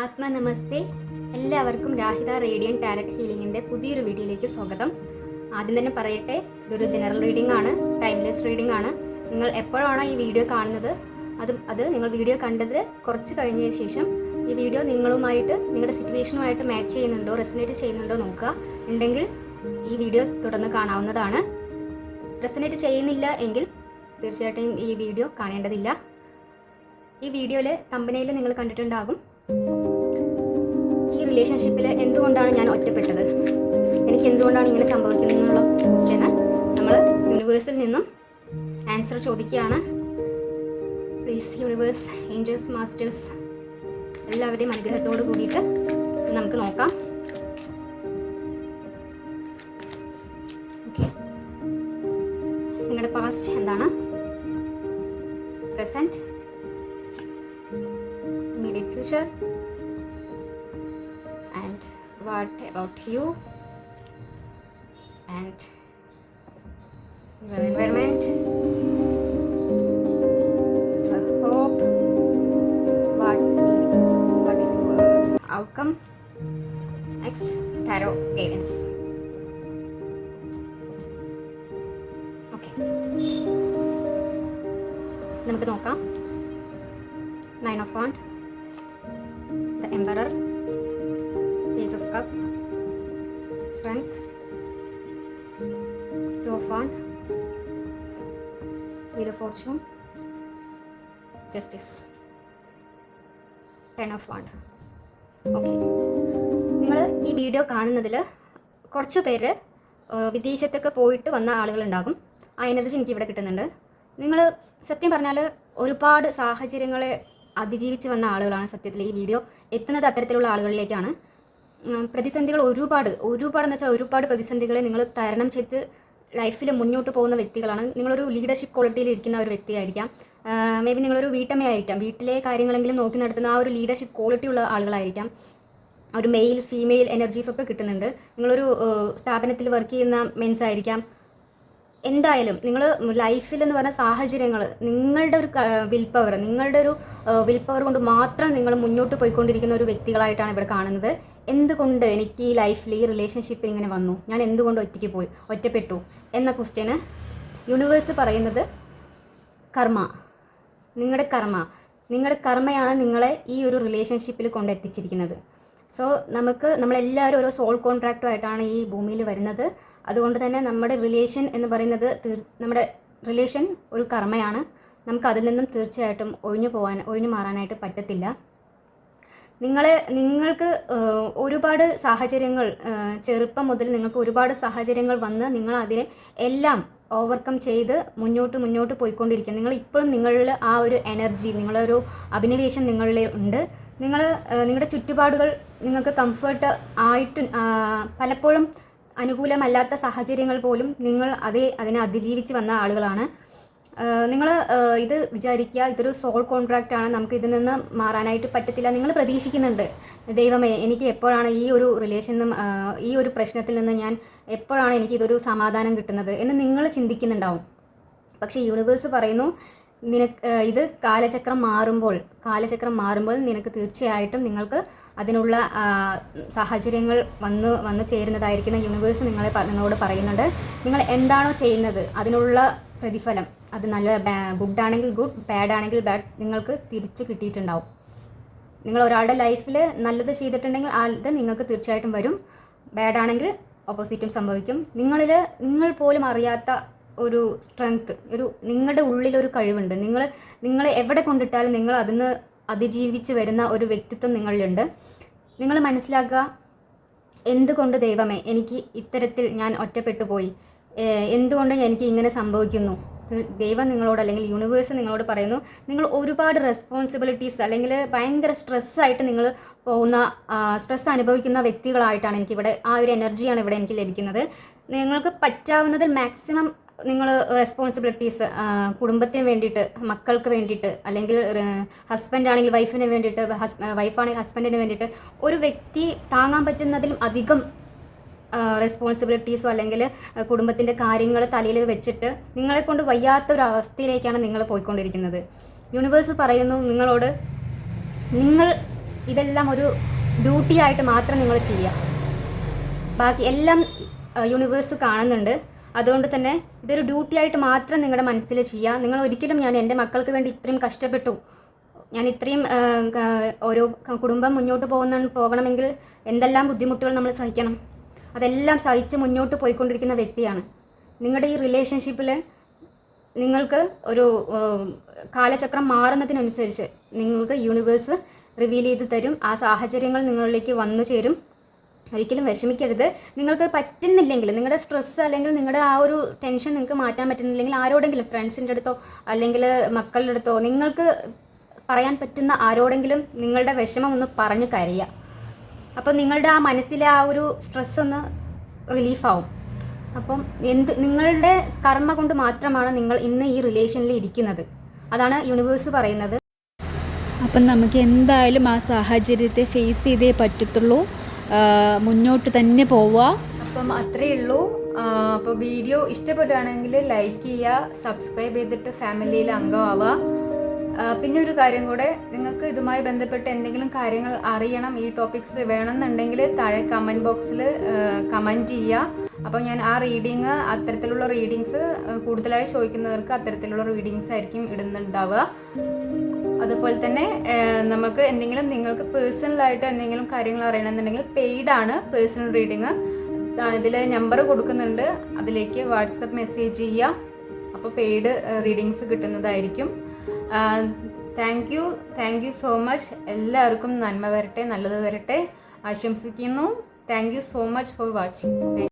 ആത്മനമസ്തേ. എല്ലാവർക്കും രാഹിത റേഡിയൻ ടാലറ്റ് ഹീലിംഗിന്റെ പുതിയൊരു വീഡിയോയിലേക്ക് സ്വാഗതം. ആദ്യം തന്നെ പറയട്ടെ ഇതൊരു ജനറൽ റീഡിംഗ് ആണ് ടൈംലെസ് റീഡിംഗ് ആണ്. നിങ്ങൾ എപ്പോഴാണോ ഈ വീഡിയോ കാണുന്നത് അത് അത് നിങ്ങൾ വീഡിയോ കണ്ടത് കുറച്ച് കഴിഞ്ഞതിന് ശേഷം ഈ വീഡിയോ നിങ്ങളുമായിട്ട് നിങ്ങളുടെ സിറ്റുവേഷനുമായിട്ട് മാച്ച് ചെയ്യുന്നുണ്ടോ റെസനേറ്റ് ചെയ്യുന്നുണ്ടോ നോക്കുക. ഉണ്ടെങ്കിൽ ഈ വീഡിയോ തുടർന്ന് കാണാവുന്നതാണ്. റെസനേറ്റ് ചെയ്യുന്നില്ല എങ്കിൽ തീർച്ചയായിട്ടും ഈ വീഡിയോ കാണേണ്ടതില്ല. ഈ വീഡിയോയിൽ തമ്പനയിൽ നിങ്ങൾ കണ്ടിട്ടുണ്ടാകും. റിലേഷൻഷിപ്പിൽ എന്തുകൊണ്ടാണ് ഞാൻ ഒറ്റപ്പെട്ടത്? എനിക്ക് എന്തുകൊണ്ടാണ് ഇങ്ങനെ സംഭവിക്കുന്നത് എന്നുള്ള ക്വസ്റ്റ്യന് നമ്മൾ യൂണിവേഴ്സിൽ നിന്നും ആൻസർ ചോദിക്കുകയാണ്. പ്ലീസ് യൂണിവേഴ്സ് ഏഞ്ചൽസ് മാസ്റ്റേഴ്സ് എല്ലാവരുടെയും അനുഗ്രഹത്തോട് കൂടിയിട്ട് നമുക്ക് നോക്കാം. നിങ്ങളുടെ പാസ്റ്റ് എന്താണ്? Present future what about you and your environment your hope what what is your outcome next tarot guidance okay നമുക്ക് നോക്കാം nine of wand two wheel of fortune justice ten of wand okay നിങ്ങൾ ഈ video കാണുന്നതിൽ കുറച്ച് പേര് വിദേശത്തൊക്കെ പോയിട്ട് വന്ന ആളുകളുണ്ടാകും. ആ എനർജി എനിക്ക് ഇവിടെ കിട്ടുന്നുണ്ട്. നിങ്ങൾ സത്യം പറഞ്ഞാൽ ഒരുപാട് സാഹചര്യങ്ങളെ അതിജീവിച്ച് വന്ന ആളുകളാണ് സത്യത്തിൽ ഈ വീഡിയോ എത്തുന്നത് അത്തരത്തിലുള്ള ആളുകളിലേക്കാണ്. പ്രതിസന്ധികൾ ഒരുപാട് ഒരുപാട് എന്ന് വെച്ചാൽ ഒരുപാട് പ്രതിസന്ധികളെ നിങ്ങൾ തരണം ചെയ്ത് ലൈഫിൽ മുന്നോട്ട് പോകുന്ന വ്യക്തികളാണ്. നിങ്ങളൊരു ലീഡർഷിപ്പ് ക്വാളിറ്റിയിൽ ഇരിക്കുന്ന ഒരു വ്യക്തിയായിരിക്കാം. മേ ബി നിങ്ങളൊരു വീട്ടമ്മയായിരിക്കാം. വീട്ടിലെ കാര്യങ്ങളെങ്കിലും നോക്കി നടത്തുന്ന ആ ഒരു ലീഡർഷിപ്പ് ക്വാളിറ്റി ഉള്ള ആളുകളായിരിക്കാം. ഒരു മെയിൽ ഫീമെയിൽ എനർജീസ് ഒക്കെ കിട്ടുന്നുണ്ട്. നിങ്ങളൊരു സ്ഥാപനത്തിൽ വർക്ക് ചെയ്യുന്ന മെൻസ് ആയിരിക്കാം. എന്തായാലും നിങ്ങൾ ലൈഫിൽ എന്ന് പറഞ്ഞ സാഹചര്യങ്ങൾ നിങ്ങളുടെ ഒരു വിൽ പവർ നിങ്ങളുടെ ഒരു വിൽ പവർ കൊണ്ട് മാത്രം നിങ്ങൾ മുന്നോട്ട് പോയിക്കൊണ്ടിരിക്കുന്ന ഒരു വ്യക്തികളായിട്ടാണ് ഇവിടെ കാണുന്നത്. എന്തുകൊണ്ട് എനിക്ക് ഈ ലൈഫിൽ ഈ റിലേഷൻഷിപ്പിൽ ഇങ്ങനെ വന്നു? ഞാൻ എന്തുകൊണ്ട് ഒറ്റയ്ക്ക് പോയി? ഒറ്റപ്പെട്ടു? എന്ന ക്വസ്റ്റ്യന് യൂണിവേഴ്സ് പറയുന്നത് കർമ്മ. നിങ്ങളുടെ കർമ്മ. നിങ്ങളുടെ കർമ്മയാണ് നിങ്ങളെ ഈ ഒരു റിലേഷൻഷിപ്പിൽ കൊണ്ടെത്തിച്ചിരിക്കുന്നത് സോ നമുക്ക് നമ്മളെല്ലാവരും ഓരോ സോൾ കോൺട്രാക്റ്റുമായിട്ടാണ് ഈ ഭൂമിയിൽ വരുന്നത്. അതുകൊണ്ട് തന്നെ നമ്മുടെ റിലേഷൻ എന്ന് പറയുന്നത് നമ്മുടെ റിലേഷൻ ഒരു കർമ്മയാണ്. നമുക്ക് അതിൽ നിന്നും തീർച്ചയായിട്ടും ഒഴിഞ്ഞു പോകാൻ ഒഴിഞ്ഞു മാറാനായിട്ട് പറ്റത്തില്ല. നിങ്ങളെ നിങ്ങൾക്ക് ഒരുപാട് സാഹചര്യങ്ങൾ ചെറുപ്പം മുതൽ നിങ്ങൾക്ക് ഒരുപാട് സാഹചര്യങ്ങൾ വന്ന് നിങ്ങൾ അതിനെ എല്ലാം ഓവർകം ചെയ്ത് മുന്നോട്ട് മുന്നോട്ട് പോയിക്കൊണ്ടിരിക്കുക നിങ്ങൾ ഇപ്പോഴും നിങ്ങളിൽ ആ ഒരു എനർജി നിങ്ങളൊരു അഭിനിവേശം നിങ്ങളിൽ ഉണ്ട്. നിങ്ങൾ നിങ്ങളുടെ ചുറ്റുപാടുകൾ നിങ്ങൾക്ക് കംഫർട്ട് ആയിട്ട് പലപ്പോഴും അനുകൂലമല്ലാത്ത സാഹചര്യങ്ങൾ പോലും നിങ്ങൾ അതേ അതിനെ അതിജീവിച്ച് വന്ന ആളുകളാണ്. നിങ്ങൾ ഇത് വിചാരിക്കുക ഇതൊരു സോൾ കോൺട്രാക്റ്റ് ആണ് നമുക്ക് ഇതിൽ നിന്ന് മാറാനായിട്ട് പറ്റത്തില്ല നിങ്ങൾ പ്രതീക്ഷിക്കുന്നുണ്ട്. ദൈവമേ എനിക്ക് എപ്പോഴാണ് ഈ ഒരു റിലേഷൻ ഈ ഒരു പ്രശ്നത്തിൽ നിന്ന് ഞാൻ എപ്പോഴാണ് എനിക്ക് ഇതൊരു സമാധാനം കിട്ടുന്നത് എന്ന് നിങ്ങൾ ചിന്തിക്കുന്നുണ്ടാവും. പക്ഷേ യൂണിവേഴ്സ് പറയുന്നു നിനക്ക് ഇത് കാലചക്രം മാറുമ്പോൾ കാലചക്രം മാറുമ്പോൾ നിനക്ക് തീർച്ചയായിട്ടും നിങ്ങൾക്ക് അതിനുള്ള സാഹചര്യങ്ങൾ വന്ന് വന്നു ചേരുന്നതായിരിക്കുന്ന യൂണിവേഴ്സ് നിങ്ങളെ നിങ്ങളോട് പറയുന്നുണ്ട്. നിങ്ങൾ എന്താണോ ചെയ്യുന്നത് അതിനുള്ള പ്രതിഫലം. അത് നല്ല ഗുഡ് ആണെങ്കിൽ ഗുഡ് ബാഡ് ആണെങ്കിൽ ബാഡ് നിങ്ങൾക്ക് തിരിച്ച് കിട്ടിയിട്ടുണ്ടാവും. നിങ്ങൾ ഒരാളുടെ ലൈഫിൽ നല്ലത് ചെയ്തിട്ടുണ്ടെങ്കിൽ അത് നിങ്ങൾക്ക് തീർച്ചയായിട്ടും വരും. ബാഡ് ആണെങ്കിൽ ഓപ്പോസിറ്റും സംഭവിക്കും. നിങ്ങളിൽ നിങ്ങൾ പോലും അറിയാത്ത ഒരു സ്ട്രെങ്ത് ഒരു നിങ്ങളുടെ ഉള്ളിലൊരു കഴിവുണ്ട്. നിങ്ങൾ നിങ്ങൾ എവിടെ കൊണ്ടിട്ടാലും നിങ്ങൾ അതിന് അതിജീവിച്ച് വരുന്ന ഒരു വ്യക്തിത്വം നിങ്ങളിലുണ്ട്. നിങ്ങൾ മനസ്സിലാക്കുക എന്തുകൊണ്ട് ദൈവമേ എനിക്ക് ഇത്തരത്തിൽ ഞാൻ ഒറ്റപ്പെട്ടു പോയി? എന്തുകൊണ്ട് എനിക്ക് ഇങ്ങനെ സംഭവിക്കുന്നു? ദൈവം നിങ്ങളോട് അല്ലെങ്കിൽ യൂണിവേഴ്സ് നിങ്ങളോട് പറയുന്നു നിങ്ങൾ ഒരുപാട് റെസ്പോൺസിബിലിറ്റീസ് അല്ലെങ്കിൽ ഭയങ്കര സ്ട്രെസ്സായിട്ട് നിങ്ങൾ പോകുന്ന സ്ട്രെസ് അനുഭവിക്കുന്ന വ്യക്തികളായിട്ടാണ് എനിക്കിവിടെ ആ ഒരു എനർജിയാണ് ഇവിടെ എനിക്ക് ലഭിക്കുന്നത്. നിങ്ങൾക്ക് പറ്റാവുന്നതിൽ മാക്സിമം നിങ്ങൾ റെസ്പോൺസിബിലിറ്റീസ് കുടുംബത്തിന് വേണ്ടിയിട്ട് മക്കൾക്ക് വേണ്ടിയിട്ട് അല്ലെങ്കിൽ ഹസ്ബൻഡ് ആണെങ്കിൽ വൈഫിന് വേണ്ടിയിട്ട് ഹസ് വൈഫാണെങ്കിൽ ഹസ്ബൻഡിന് വേണ്ടിയിട്ട് ഒരു വ്യക്തി താങ്ങാൻ പറ്റുന്നതിലും അധികം റെസ്പോൺസിബിലിറ്റീസോ അല്ലെങ്കിൽ കുടുംബത്തിന്റെ കാര്യങ്ങൾ തലയിൽ വെച്ചിട്ട് നിങ്ങളെ കൊണ്ട് അവസ്ഥയിലേക്കാണ് നിങ്ങൾ പോയിക്കൊണ്ടിരിക്കുന്നത്. യൂണിവേഴ്സ് പറയുന്നു നിങ്ങളോട് നിങ്ങൾ ഇതെല്ലാം ഒരു ഡ്യൂട്ടി ആയിട്ട് മാത്രം നിങ്ങൾ ചെയ്യുക. ബാക്കി എല്ലാം യൂണിവേഴ്സ് കാണുന്നുണ്ട്. അതുകൊണ്ട് തന്നെ ഇതൊരു ഡ്യൂട്ടി ആയിട്ട് മാത്രം നിങ്ങളുടെ മനസ്സിൽ ചെയ്യുക. നിങ്ങൾ ഒരിക്കലും ഞാൻ എന്റെ മക്കൾക്ക് വേണ്ടി ഇത്രയും കഷ്ടപ്പെട്ടു. ഞാൻ ഇത്രയും ഓരോ കുടുംബം മുന്നോട്ട് പോകുന്ന പോകണമെങ്കിൽ എന്തെല്ലാം ബുദ്ധിമുട്ടുകൾ നമ്മൾ സഹിക്കണം? അതെല്ലാം സഹിച്ച് മുന്നോട്ട് പോയിക്കൊണ്ടിരിക്കുന്ന വ്യക്തിയാണ്. നിങ്ങളുടെ ഈ റിലേഷൻഷിപ്പിൽ നിങ്ങൾക്ക് ഒരു കാലചക്രം മാറുന്നതിനനുസരിച്ച് നിങ്ങൾക്ക് യൂണിവേഴ്സ് റിവീൽ ചെയ്ത് തരും. ആ സാഹചര്യങ്ങൾ നിങ്ങളിലേക്ക് വന്നു ചേരും. ഒരിക്കലും വിഷമിക്കരുത്. നിങ്ങൾക്ക് പറ്റുന്നില്ലെങ്കിൽ നിങ്ങളുടെ സ്ട്രെസ് അല്ലെങ്കിൽ നിങ്ങളുടെ ആ ഒരു ടെൻഷൻ നിങ്ങൾക്ക് മാറ്റാൻ പറ്റുന്നില്ലെങ്കിൽ ആരോടെങ്കിലും ഫ്രണ്ട്സിന്റെ അടുത്തോ അല്ലെങ്കിൽ മക്കളുടെ അടുത്തോ നിങ്ങൾക്ക് പറയാൻ പറ്റുന്ന ആരോടെങ്കിലും നിങ്ങളുടെ വിഷമം ഒന്ന് പറഞ്ഞു കരയുക. അപ്പോൾ നിങ്ങളുടെ ആ മനസ്സിലെ ആ ഒരു സ്ട്രെസ് ഒന്ന് റിലീഫാവും അപ്പം എന്ത് നിങ്ങളുടെ കർമ്മ കൊണ്ട് മാത്രമാണ് നിങ്ങൾ ഇന്ന് ഈ റിലേഷനിൽ ഇരിക്കുന്നത്. അതാണ് യൂണിവേഴ്സ് പറയുന്നത്. അപ്പം നമുക്ക് എന്തായാലും ആ സാഹചര്യത്തെ ഫേസ് ചെയ്തേ പറ്റത്തുള്ളൂ. മുന്നോട്ട് തന്നെ പോവുക അപ്പം അത്രയേ ഉള്ളൂ. അപ്പോൾ വീഡിയോ ഇഷ്ടപ്പെടുകയാണെങ്കിൽ ലൈക്ക് ചെയ്യുക സബ്സ്ക്രൈബ് ചെയ്തിട്ട് ഫാമിലിയിൽ അംഗമാവുക. പിന്നെ ഒരു കാര്യം കൂടെ നിങ്ങൾക്ക് ഇതുമായി ബന്ധപ്പെട്ട് എന്തെങ്കിലും കാര്യങ്ങൾ അറിയണം ഈ ടോപ്പിക്സ് വേണമെന്നുണ്ടെങ്കിൽ താഴെ കമന്റ് ബോക്സിൽ കമന്റ് ചെയ്യുക. അപ്പോൾ ഞാൻ ആ റീഡിങ് അത്തരത്തിലുള്ള റീഡിങ്സ് കൂടുതലായി ചോദിക്കുന്നവർക്ക് അത്തരത്തിലുള്ള റീഡിങ്സ് ആയിരിക്കും ഇടുന്നുണ്ടാവുക. അതുപോലെ തന്നെ നമുക്ക് എന്തെങ്കിലും നിങ്ങൾക്ക് പേഴ്സണലായിട്ട് എന്തെങ്കിലും കാര്യങ്ങൾ അറിയണമെന്നുണ്ടെങ്കിൽ പെയ്ഡ് ആണ് പേഴ്സണൽ റീഡിങ് ഇതിൽ നമ്പർ കൊടുക്കുന്നുണ്ട്. അതിലേക്ക് വാട്സപ്പ് മെസ്സേജ് ചെയ്യുക. അപ്പോൾ പെയ്ഡ് റീഡിങ്സ് കിട്ടുന്നതായിരിക്കും. Thank you thank you so much എല്ലാവർക്കും നന്മ വരട്ടെ നല്ലത് വരട്ടെ. ആശംസിക്കുന്നു. Thank you so much for watching